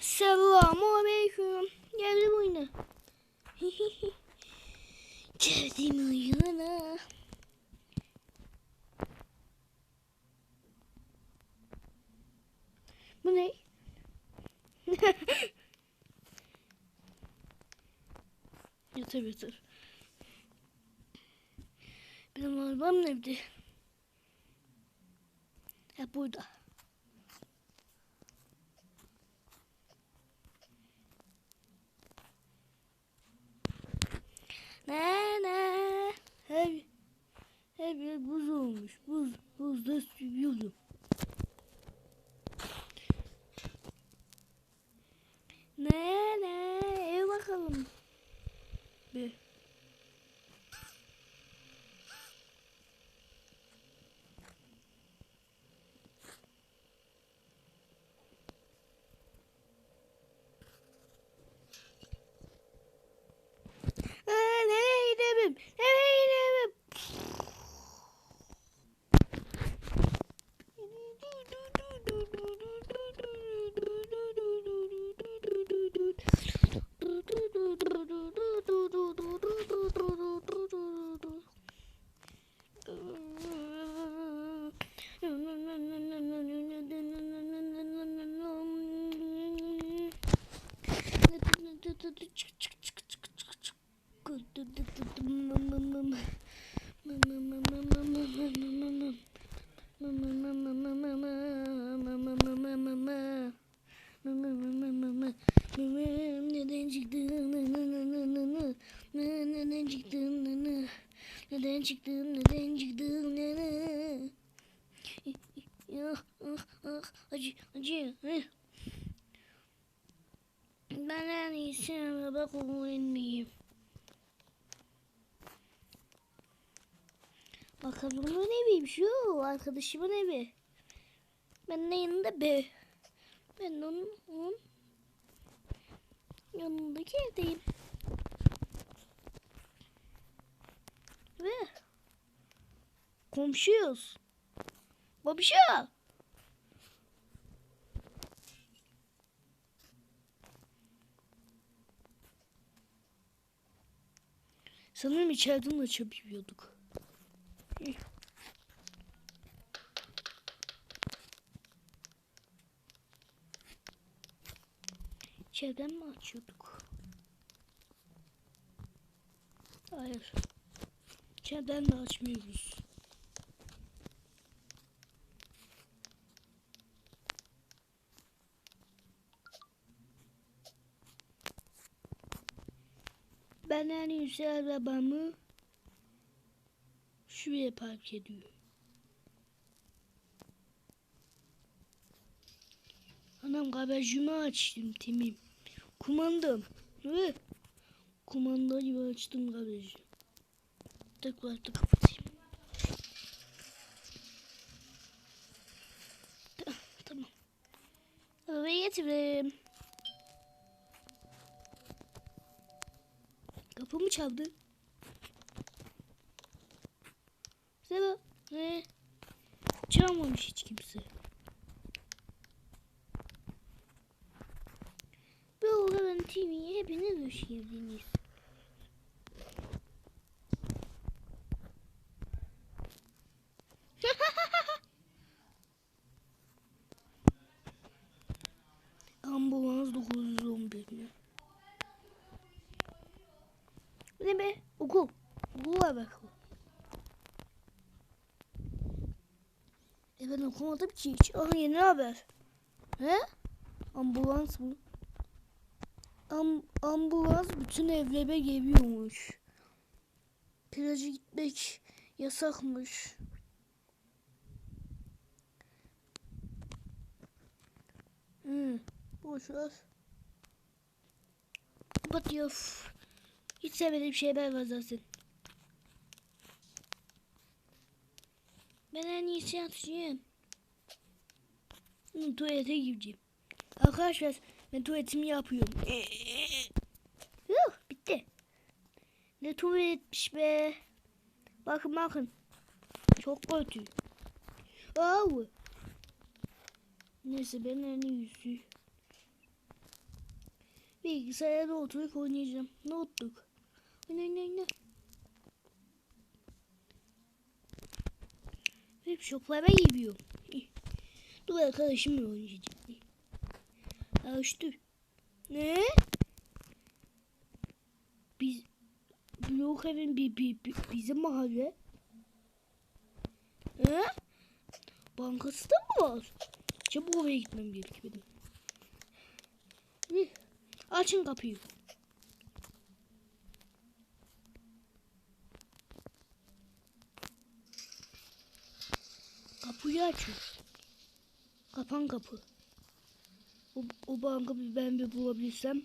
Selamun aleyküm. Geldim oyuna. Geldim oyuna. Bu ne? yeter yeter. Benim arabam nerede? Ha burada. Ne ne? Her, her yer buz olmuş. Buz, buzda sürüyorum. Ne ne? Ev bakalım. Bir. Çıktın? Neden çıktın? Neden? Ah, acı, acı. Ben en iyisi araba kullanmayayım. Bakalım bu eviymiş. Yo arkadaşımın evi. Ben de yanında be. Ben onun, onun yanındaki evdeyim. Ve komşuyuz. Babişo. Sanırım içeriden açabiliyorduk. İçeriden mi açıyorduk? Hayır. İçeriden de açmıyoruz. Ben en iyisi arabamı şuraya park ediyorum. Anam garajımı açtım timim. Kumandam. Hı? Kumandayı açtım garajı. Tekrar da kapatayım. Ta- Tamam. Arabayı getireyim. Kapımı çaldı. Seba. Ne? Çalmamış hiç kimse. Böyle ben TV'ye hepiniz hoş geldiniz. Ambulans 911 mi? Bu ne be? Okul. Okul var bakalım. Ben okumadım ki hiç. Aha yeni haber. He? Ambulans mı? Am ambulans bütün evlere geliyormuş. Plaja gitmek yasakmış. Hmm, boş ver. Kapat. Hiç sevmediğim şeyler var zaten. Ben en iyisi yatacağım. Hmm, tuvalete gireceğim. Arkadaşlar ben tuvaletimi yapıyorum. Yuh, bitti. Ne tuvaletmiş be. Bakın bakın. Çok kötü. Au. Neyse ben en iyisi. Bilgisayarda oturup oynayacağım. Ne olduk? Oyna oyna oyna. Hep şoklara gidiyorum. Dur arkadaşımla oynayacağım. Açtı. Ne? Biz Blok evin bir, bir, bir, bizim mahalle. He? Bankası da mı var? Çabuk oraya gitmem gerek benim. Hı. Açın kapıyı. Kapıyı açın. Kapan kapı. O, o banka ben bir bulabilsem.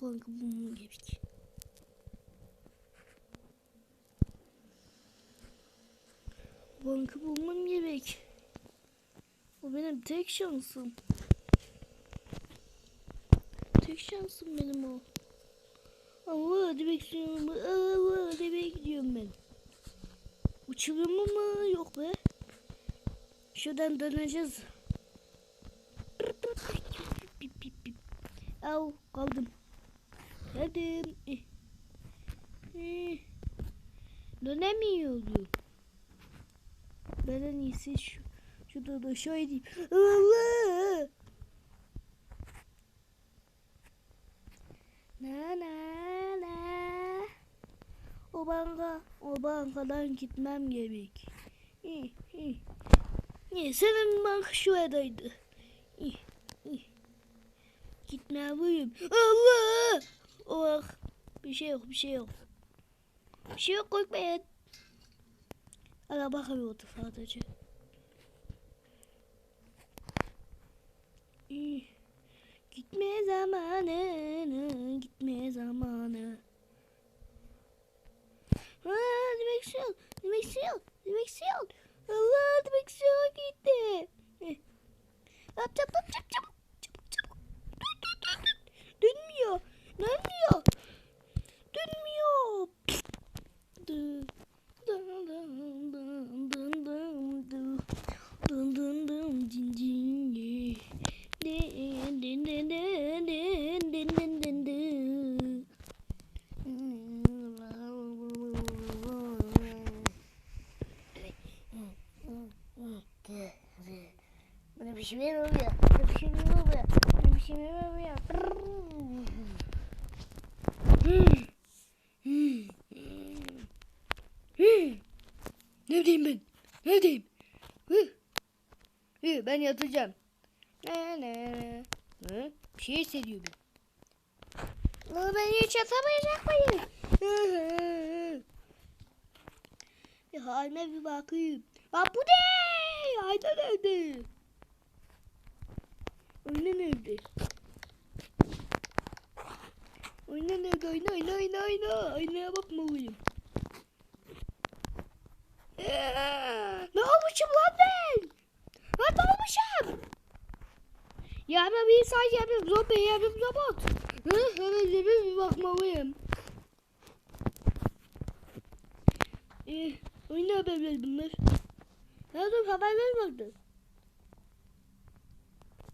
O banka bulmam gerek. O banka bulmam gerek. O benim tek şansım. Tek şansım benim o. Allah hadi bekliyorum. Allah hadi bekliyorum ben. Uçuyor mu? Yok be. Şuradan döneceğiz. Au kaldım. Geldim. Eh. Eh. Dönemiyorum. Ben en iyisi şu, şurada da şöyle diyeyim. Allah! O banka, o bankadan gitmem gerek. İh, senin bank şuradaydı. İh. Gitmeliyim. Allah! Oh, bir şey yok, bir şey yok. Bir şey yok korkmayın. Araba kalıyordu sadece. Gitme zamanı, gitme zamanı. direksiyon, direksiyon. Allah direksiyon gitti. Hop hop hop çabuk çabuk çabuk Dönmüyor. Dönmüyor. Dönmüyor. Neredeyim ben? Neredeyim? Hı? Hı, ben yatacağım. Ne ne. Hı? Bir şey hissediyorum. Ama ben hiç yatamayacak mıyım? Hı hı. Bir halime bir bakayım. Bak bu ne? Ayda nerede? Oyna nerede? Oyna nerede? Oyna oyna oyna oyna. Aynaya bakmalıyım. Ne olmuşum lan ben? Ne olmuşum? Ya ben bir insan yapıyorum. Zombi yapıyorum robot. Hemen de bir bakmalıyım. Ee, oyna haberler bunlar. Dur haberler vardı.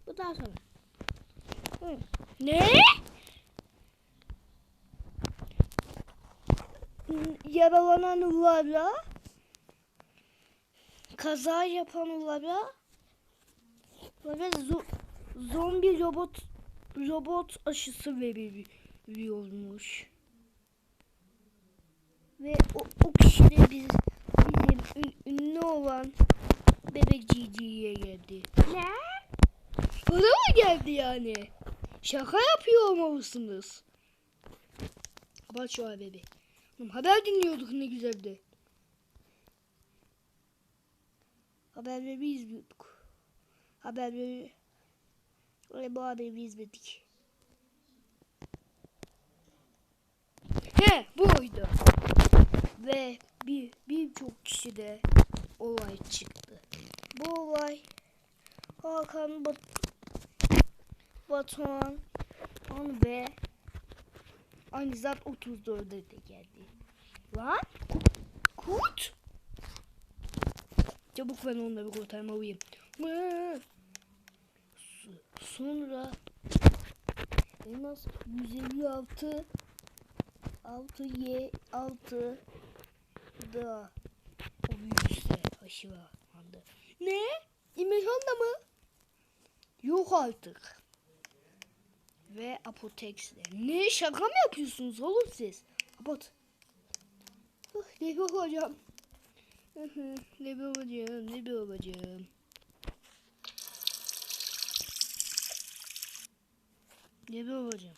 Bu daha sonra. Hı. Ne? Yaralananlarla kaza yapanlara böyle zo- zombi robot robot aşısı veriliyormuş. Ve o, o kişi de biz, bizim ün- ünlü olan bebek Cici'ye geldi. Ne? Bana mı geldi yani? Şaka yapıyor olmalısınız. Kapat şu. Oğlum, Haber dinliyorduk ne güzeldi. Haberleri izliyorduk. Haberleri ve bu haberi izledik. He buydu. Ve bir birçok kişi de olay çıktı. Bu olay Hakan Bat Batuhan Han ve aynı zat 34'e de geldi. Lan kurt Çabuk ben onları kurtarmalıyım. Sonra en az 156 6 y 6 da o yüzde aşıva anda. Ne? İmkanla mı? Yok artık. Ve Apotex'le. Ne şaka mı yapıyorsunuz oğlum siz? Apot. Uh, ne bir hocam. Ne hocam, ne hocam. Ne hocam.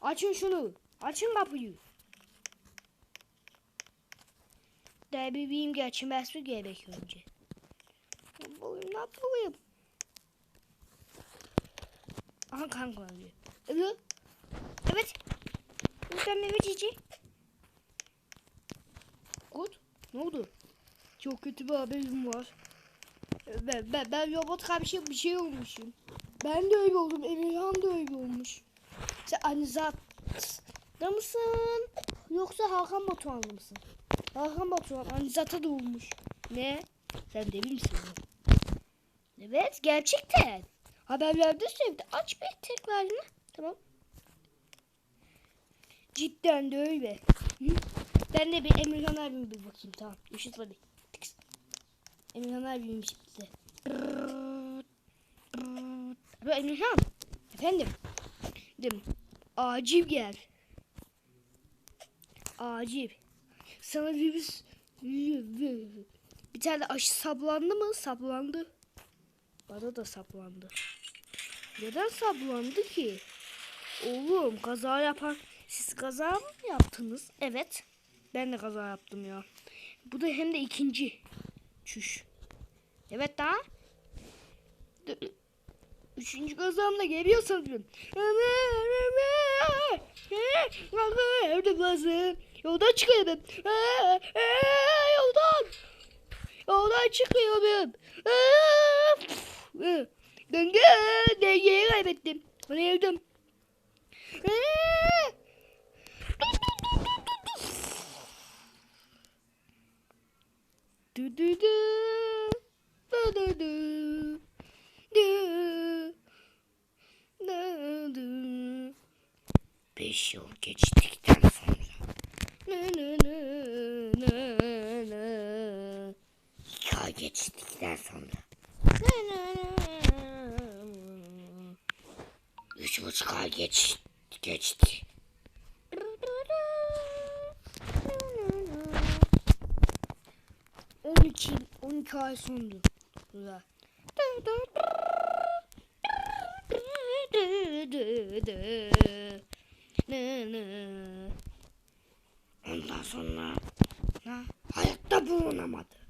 Açın şunu. Açın kapıyı. De bebeğim geçmesi gerek önce. Yapayım, ne yapayım? Aha kanka arıyor. Evet. Evet. Lütfen Mehmet Cici. Kurt. Ne oldu? Çok kötü bir haberim var. Ben, ben, ben robot karşı bir şey olmuşum. Ben de öyle oldum. Emirhan da öyle olmuş. Sen Anizat da mısın? Yoksa Hakan Batuhanlı mısın? Hakan Batuhan Anizat'a da olmuş. Ne? Sen deli misin? Evet gerçekten. Haberlerde söyledi. Aç bir tekrarını. Tamam. Cidden de öyle. Hı? Ben de bir Emirhan abime bir bakayım tamam. Işıtla bir. Tıks. Emirhan abim işte. Alo Emirhan. Efendim. Dedim. Acil gel. Acil. Sana virüs bir tane aşı saplandı mı? Saplandı. Bana da saplandı. Neden saplandı ki? Oğlum kaza yapan siz kaza mı yaptınız? Evet. Ben de kaza yaptım ya. Bu da hem de ikinci. Çüş. Evet daha. Üçüncü kazamda geliyor sanırım. Evde bazı. Yoldan çıkıyorum. Yoldan. Yoldan çıkıyorum. Denge. Dengeyi kaybettim. Bana du du. Du du du. Du. Du du. Beş yıl geçtikten sonra. Nı nı nı nı nı. İki ay geçtikten sonra. Nı nı nı. Üç buçuk ay geç, geçti. 12 ay sondu. Güzel. Ondan sonra ha, hayatta bulunamadı.